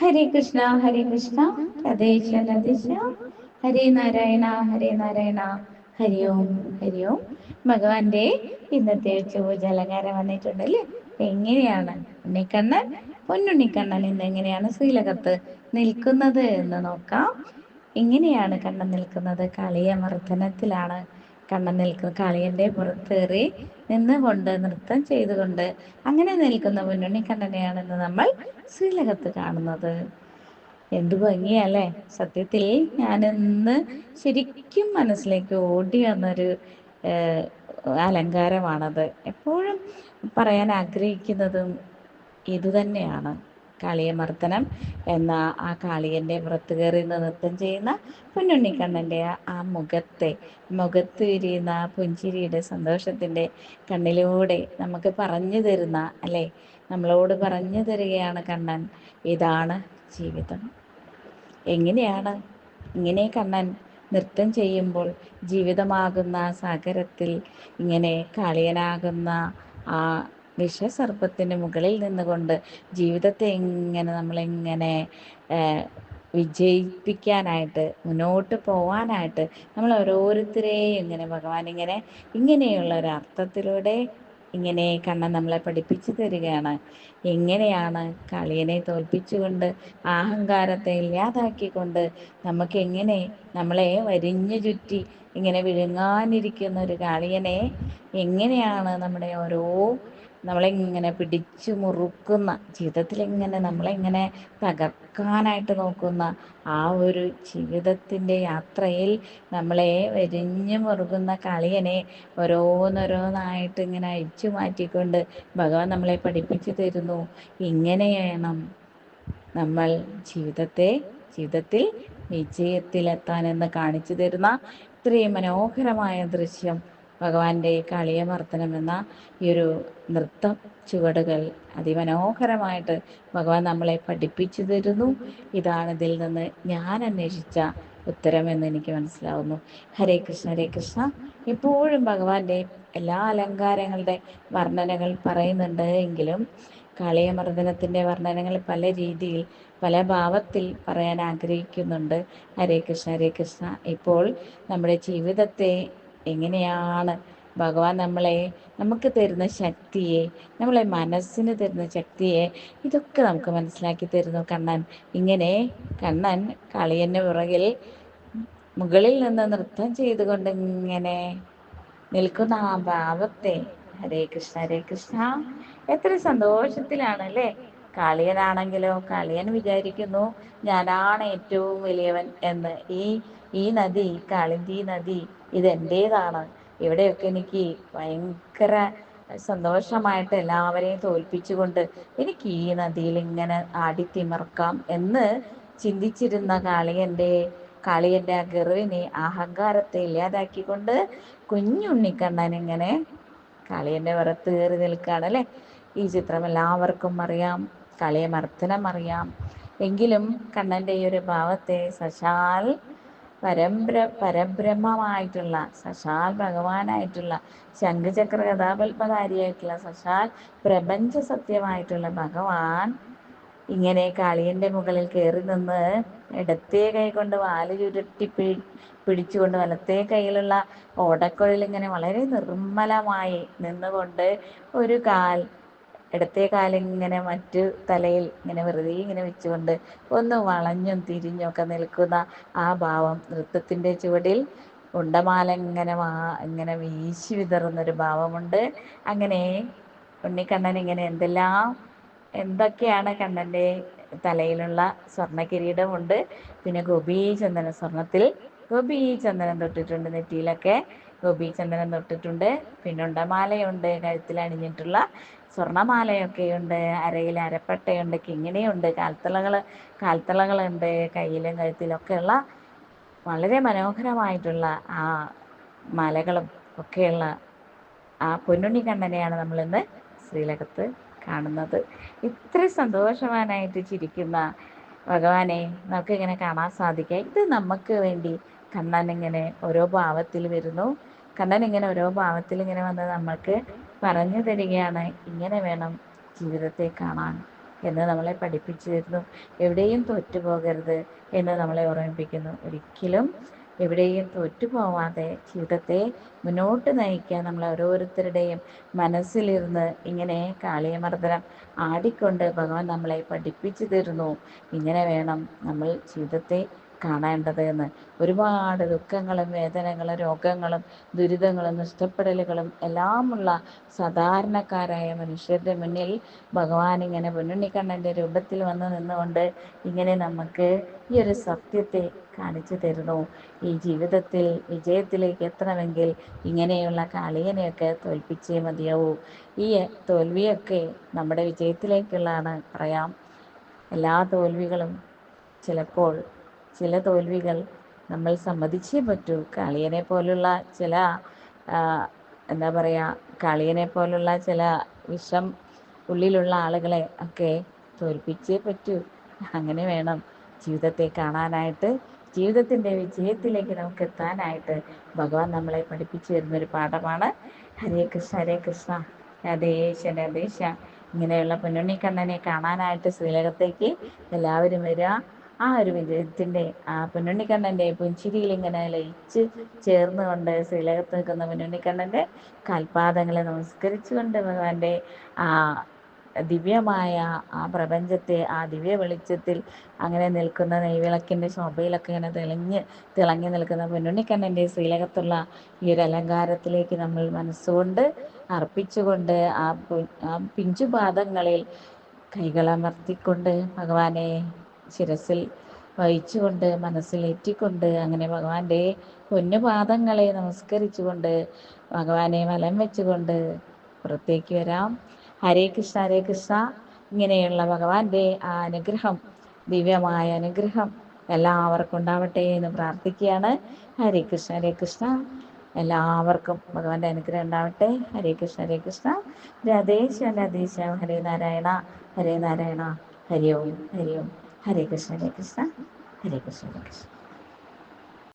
ഹരേ കൃഷ്ണ ഹരേ കൃഷ്ണ. രതേശ രതേശ ഹരേ നാരായണ ഹരേ നാരായണ. ഹരി ഓം ഹരി ഓം. ഭഗവാന്റെ ഇന്നത്തെ ഉച്ചപൂജ അലങ്കാരം വന്നിട്ടുണ്ട് അല്ലേ? എങ്ങനെയാണ്? ഉണ്ണിക്കണ്ണൻ പൊന്നുണ്ണിക്കണ്ണൻ ഇന്ന് എങ്ങനെയാണ് ശ്രീലകത്ത് നിൽക്കുന്നത് എന്ന് നോക്കാം. എങ്ങനെയാണ് കണ്ണൻ നിൽക്കുന്നത്? കളിയമർദ്ദനത്തിലാണ് കണ്ണൻ നിൽക്കുന്ന കളിയന്റെ പുറത്തേറി നിന്നുകൊണ്ട് നൃത്തം ചെയ്തുകൊണ്ട് അങ്ങനെ നിൽക്കുന്ന മുന്നണി ഇന്ന് നമ്മൾ ശ്രീലകത്ത് കാണുന്നത്. എന്തു ഭംഗിയല്ലേ? സത്യത്തിൽ ഞാൻ ഇന്ന് ശരിക്കും മനസ്സിലേക്ക് ഓടി വന്നൊരു അലങ്കാരമാണത്. എപ്പോഴും പറയാൻ ആഗ്രഹിക്കുന്നതും ഇതുതന്നെയാണ്. കാളിയമർദ്ദനം എന്ന ആ കാളിയന്റെ പുറത്ത് കയറി നിന്ന് നൃത്തം ചെയ്യുന്ന പൊന്നുണ്ണിക്കണ്ണന്റെ ആ- മുഖത്തെ മുഖത്ത് വിരിയുന്ന പുഞ്ചിരിയുടെ സന്തോഷത്തിന്റെ കണ്ണിലൂടെ നമുക്ക് പറഞ്ഞു തരുന്ന അല്ലേ? നമ്മളോട് പറഞ്ഞു തരികയാണ് കണ്ണൻ ഇതാണ് ജീവിതം. എങ്ങനെയാണ് ഇങ്ങനെ കണ്ണൻ നൃത്തം ചെയ്യുമ്പോൾ ജീവിതമാകുന്ന സാഗരത്തിൽ ഇങ്ങനെ കാളിയനാകുന്ന ആ വിഷസർപ്പത്തിന് മുകളിൽ നിന്നുകൊണ്ട് ജീവിതത്തെ എങ്ങനെ നമ്മളെങ്ങനെ എങ്ങനെ വിജയിപ്പിക്കാനായിട്ട് മുന്നോട്ട് പോവാനായിട്ട് നമ്മൾ ഓരോരുത്തരെയും ഇങ്ങനെ ഭഗവാൻ ഇങ്ങനെ ഇങ്ങനെയുള്ള ഒരു അർത്ഥത്തിലൂടെ ഇങ്ങനെ കണ്ണൻ നമ്മളെ പഠിപ്പിച്ചു തരികയാണ്. എങ്ങനെയാണ് കളിയനെ തോൽപ്പിച്ചുകൊണ്ട് അഹങ്കാരത്തെ ഇല്ലാതാക്കിക്കൊണ്ട് നമുക്ക് എങ്ങനെ നമ്മളെ വരിഞ്ഞു ചുറ്റി ഇങ്ങനെ വിഴുങ്ങാനിരിക്കുന്ന ഒരു കളിയനെ എങ്ങനെയാണ് നമ്മുടെ ഓരോ നമ്മളെ ഇങ്ങനെ പിടിച്ചു മുറുക്കുന്ന ജീവിതത്തിൽ ഇങ്ങനെ നമ്മളെ ഇങ്ങനെ തകർക്കാനായിട്ട് നോക്കുന്ന ആ ഒരു ജീവിതത്തിന്റെ യാത്രയിൽ നമ്മളെ വരിഞ്ഞു മുറുകുന്ന കളിയനെ ഓരോന്നോരോന്നായിട്ട് ഇങ്ങനെ അഴിച്ചു മാറ്റിക്കൊണ്ട് ഭഗവാൻ നമ്മളെ പഠിപ്പിച്ചു തരുന്നു. ഇങ്ങനെ വേണം നമ്മൾ ജീവിതത്തെ ജീവിതത്തിൽ വിജയത്തിലെത്താനെന്ന് കാണിച്ചു തരുന്ന ഇത്രയും മനോഹരമായ ദൃശ്യം ഭഗവാന്റെ കളിയമർദ്ദനം എന്ന ഈ ഒരു നൃത്ത ചുവടുകൾ അതിമനോഹരമായിട്ട് ഭഗവാൻ നമ്മളെ പഠിപ്പിച്ചു തരുന്നു. ഇതാണ് ഇതിൽ നിന്ന് ഞാൻ അന്വേഷിച്ച ഉത്തരമെന്ന് എനിക്ക് മനസ്സിലാവുന്നു. ഹരേ കൃഷ്ണ ഹരേ കൃഷ്ണ. എപ്പോഴും ഭഗവാന്റെ എല്ലാ അലങ്കാരങ്ങളുടെ വർണനകൾ പറയുന്നുണ്ട് എങ്കിലും കളിയമർദ്ദനത്തിന്റെ വർണനകൾ പല രീതിയിൽ പല ഭാവത്തിൽ പറയാൻ ആഗ്രഹിക്കുന്നുണ്ട്. ഹരേ കൃഷ്ണ ഹരേ കൃഷ്ണ. ഇപ്പോൾ നമ്മുടെ ജീവിതത്തെ എങ്ങനെയാണ് ഭഗവാൻ നമ്മളെ നമുക്ക് തരുന്ന ശക്തിയെ നമ്മളെ മനസ്സിന് തരുന്ന ശക്തിയെ ഇതൊക്കെ നമുക്ക് മനസ്സിലാക്കി തരുന്നു കണ്ണൻ. ഇങ്ങനെ കണ്ണൻ കളിയന്റെ പുറകിൽ മുകളിൽ നിന്ന് നൃത്തം ചെയ്തുകൊണ്ട് ഇങ്ങനെ നിൽക്കുന്ന ആ ഭാവത്തെ ഹരേ കൃഷ്ണ ഹരേ കൃഷ്ണ. എത്ര സന്തോഷത്തിലാണ് അല്ലേ കാളിയനാണെങ്കിലോ കാളിയൻ വിചാരിക്കുന്നു ഞാനാണ് ഏറ്റവും വലിയവൻ എന്ന്. ഈ ഈ നദി കാളിന്തി നദി ഇതെന്റേതാണ്. ഇവിടെയൊക്കെ എനിക്ക് ഭയങ്കര സന്തോഷമായിട്ട് എല്ലാവരെയും തോൽപ്പിച്ചുകൊണ്ട് എനിക്ക് ഈ നദിയിൽ ഇങ്ങനെ ആടിത്തിമിർക്കാം എന്ന് ചിന്തിച്ചിരുന്ന കാളിയന്റെ കാളിയന്റെ ആ ഗർവിനെ അഹങ്കാരത്തെ ഇല്ലാതാക്കിക്കൊണ്ട് കുഞ്ഞുണ്ണിക്കണ്ണൻ ഇങ്ങനെ കാളിയന്റെ പുറത്ത് കയറി നിൽക്കുകയാണ് അല്ലേ? ഈ ചിത്രം എല്ലാവർക്കും അറിയാം. കളിയെ മർദ്ദനം അറിയാം എങ്കിലും കണ്ണന്റെ ഈ ഒരു ഭാവത്തെ സശാൽ പരബ്ര പരബ്രഹ്മമായിട്ടുള്ള സശാൽ ഭഗവാനായിട്ടുള്ള ശംഖചക്ര കഥാപത്മധാരിയായിട്ടുള്ള സശാൽ പ്രപഞ്ച സത്യമായിട്ടുള്ള ഭഗവാൻ ഇങ്ങനെ കളിയന്റെ മുകളിൽ കയറി നിന്ന് ഇടത്തേ കൈ കൊണ്ട് വാൽ ചുരുട്ടി പിടി പിടിച്ചുകൊണ്ട് വലത്തേ കൈയിലുള്ള ഓടക്കുഴലിങ്ങനെ വളരെ നിർമ്മലമായി നിന്നുകൊണ്ട് ഒരു കാൽ ഇടത്തേ കാലിങ്ങനെ മറ്റു തലയിൽ ഇങ്ങനെ വെറുതെ ഇങ്ങനെ വെച്ചുകൊണ്ട് ഒന്ന് വളഞ്ഞും തിരിഞ്ഞും ഒക്കെ നിൽക്കുന്ന ആ ഭാവം നൃത്തത്തിന്റെ ചുവടിൽ ഉണ്ടമാല ഇങ്ങനെ വാ ഇങ്ങനെ വീശി വിതറുന്നൊരു ഭാവമുണ്ട്. അങ്ങനെ ഉണ്ണിക്കണ്ണൻ ഇങ്ങനെ എന്തെല്ലാം എന്തൊക്കെയാണ് കണ്ണന്റെ തലയിലുള്ള സ്വർണ കിരീടമുണ്ട് പിന്നെ ഗോപീചന്ദന സ്വർണത്തിൽ ഗോപീചന്ദനം തൊട്ടിട്ടുണ്ട് നെറ്റിയിലൊക്കെ. ഗോപി ചന്ദനം തൊട്ടിട്ടുണ്ട്. പിന്നെ ഉണ്ടമാലയുണ്ട് കഴുത്തിൽ അണിഞ്ഞിട്ടുള്ള സ്വർണമാലയൊക്കെ ഉണ്ട് അരയിൽ അരപ്പട്ടയുണ്ട്. കിങ്ങിണിയുണ്ട്. കാൽത്തളകൾ കാൽത്തളകളുണ്ട്. കയ്യിലും കഴുത്തിലൊക്കെയുള്ള വളരെ മനോഹരമായിട്ടുള്ള ആ മലകളും ഒക്കെയുള്ള ആ പൊന്നുണ്ണി കണ്ണനെയാണ് നമ്മളിന്ന് ശ്രീലകത്ത് കാണുന്നത്. ഇത്ര സന്തോഷവാനായിട്ട് ചിരിക്കുന്ന ഭഗവാനെ നമുക്ക് ഇങ്ങനെ കാണാൻ സാധിക്കുക ഇത് നമുക്ക് വേണ്ടി കണ്ണൻ ഇങ്ങനെ ഓരോ ഭാവത്തിൽ വരുന്നു. കണ്ണൻ ഇങ്ങനെ ഓരോ ഭാവത്തിൽ ഇങ്ങനെ വന്ന് നമ്മൾക്ക് പറഞ്ഞു തരികയാണ്. ഇങ്ങനെ വേണം ജീവിതത്തെ കാണാൻ എന്ന് നമ്മളെ പഠിപ്പിച്ചു തരുന്നു എവിടെയും തോറ്റുപോകരുത് എന്ന് നമ്മളെ ഓർമ്മിപ്പിക്കുന്നു. ഒരിക്കലും എവിടെയും തോറ്റുപോവാതെ ജീവിതത്തെ മുന്നോട്ട് നയിക്കാൻ നമ്മൾ ഓരോരുത്തരുടെയും മനസ്സിലിരുന്ന് ഇങ്ങനെ കാളിയമർദ്ദനം ആടിക്കൊണ്ട് ഭഗവാൻ നമ്മളെ പഠിപ്പിച്ചു തരുന്നു. ഇങ്ങനെ വേണം നമ്മൾ ജീവിതത്തെ കാണേണ്ടത് എന്ന് ഒരുപാട് ദുഃഖങ്ങളും വേദനകളും രോഗങ്ങളും ദുരിതങ്ങളും നഷ്ടപ്പെടലുകളും എല്ലാമുള്ള സാധാരണക്കാരായ മനുഷ്യരുടെ മുന്നിൽ ഭഗവാൻ ഇങ്ങനെ പൊന്നുണ്ണിക്കണ്ണന്റെ രൂപത്തിൽ വന്ന് നിന്നുകൊണ്ട് ഇങ്ങനെ നമുക്ക് ഈ ഒരു സത്യത്തെ കാണിച്ചു തരുന്നു. ഈ ജീവിതത്തിൽ വിജയത്തിലേക്ക് എത്തണമെങ്കിൽ ഇങ്ങനെയുള്ള കാളിയനെയൊക്കെ തോൽപ്പിച്ചേ മതിയാവൂ. ഈ തോൽവിയൊക്കെ നമ്മുടെ വിജയത്തിലേക്കുള്ളതാണ്. പറയാം എല്ലാ തോൽവികളും ചിലപ്പോൾ ചില തോൽവികൾ നമ്മൾ സമ്മതിച്ചേ പറ്റൂ. കാളിയനെ പോലുള്ള ചില എന്താ പറയുക കാളിയനെ പോലുള്ള ചില വിഷം ഉള്ളിലുള്ള ആളുകളെ ഒക്കെ തോൽപ്പിച്ചേ പറ്റൂ. അങ്ങനെ വേണം ജീവിതത്തെ കാണാനായിട്ട് ജീവിതത്തിന്റെ വിജയത്തിലേക്ക് നമുക്ക് എത്താനായിട്ട് ഭഗവാൻ നമ്മളെ പഠിപ്പിച്ചു തരുന്നൊരു പാഠമാണ്. ഹരേ കൃഷ്ണ ഹരേ കൃഷ്ണ രാധേശ രാധേശ ഇങ്ങനെയുള്ള പൊന്നുണ്ണിക്കണ്ണനെ കാണാനായിട്ട് ശ്രീലകത്തേക്ക് എല്ലാവരും വരിക. ആ ഒരു വിജയത്തിന്റെ ആ പൊന്നുണ്ണിക്കണ്ണന്റെ പുഞ്ചിരിയിൽ ഇങ്ങനെ ലയിച്ച് ചേർന്നുകൊണ്ട് ശ്രീലകത്ത് നിൽക്കുന്ന പൊന്നുണ്ണിക്കണ്ണന്റെ കാൽപാദങ്ങളെ നമസ്കരിച്ചുകൊണ്ട് ഭഗവാന്റെ ആ ദിവ്യമായ ആ പ്രപഞ്ചത്തെ ആ ദിവ്യ വെളിച്ചത്തിൽ അങ്ങനെ നിൽക്കുന്ന നെയ്വിളക്കിന്റെ ശോഭയിലൊക്കെ ഇങ്ങനെ തെളിഞ്ഞ് തിളങ്ങി നിൽക്കുന്ന പൊന്നുണ്ണിക്കണ്ണന്റെ ശ്രീലകത്തുള്ള ഈ ഒരു അലങ്കാരത്തിലേക്ക് നമ്മൾ മനസ്സുകൊണ്ട് അർപ്പിച്ചുകൊണ്ട് ആ പിഞ്ചുപാദങ്ങളിൽ കൈകളമർത്തിക്കൊണ്ട് ഭഗവാനെ ശിരസിൽ വഹിച്ചുകൊണ്ട് മനസ്സിലേറ്റിക്കൊണ്ട് അങ്ങനെ ഭഗവാന്റെ പൊന്നുപാദങ്ങളെ നമസ്കരിച്ചുകൊണ്ട് ഭഗവാനെ വലം വെച്ചുകൊണ്ട് പുറത്തേക്ക് വരാം. ഹരേ കൃഷ്ണ ഹരേ കൃഷ്ണ. ഇങ്ങനെയുള്ള ഭഗവാന്റെ ആ അനുഗ്രഹം ദിവ്യമായ അനുഗ്രഹം എല്ലാവർക്കും ഉണ്ടാവട്ടെ എന്ന് പ്രാർത്ഥിക്കുകയാണ്. ഹരേ കൃഷ്ണ ഹരേ കൃഷ്ണ. എല്ലാവർക്കും ഭഗവാന്റെ അനുഗ്രഹം ഉണ്ടാവട്ടെ. ഹരേ കൃഷ്ണ ഹരേ കൃഷ്ണ. രാധേശ രാധേശ ഹരേ നാരായണ ഹരേ നാരായണ ഹരി ഓം ഹരി ഓം ഹരേ കൃഷ്ണ ഹരേ കൃഷ്ണ ഹരേ കൃഷ്ണ ഹരേ കൃഷ്ണ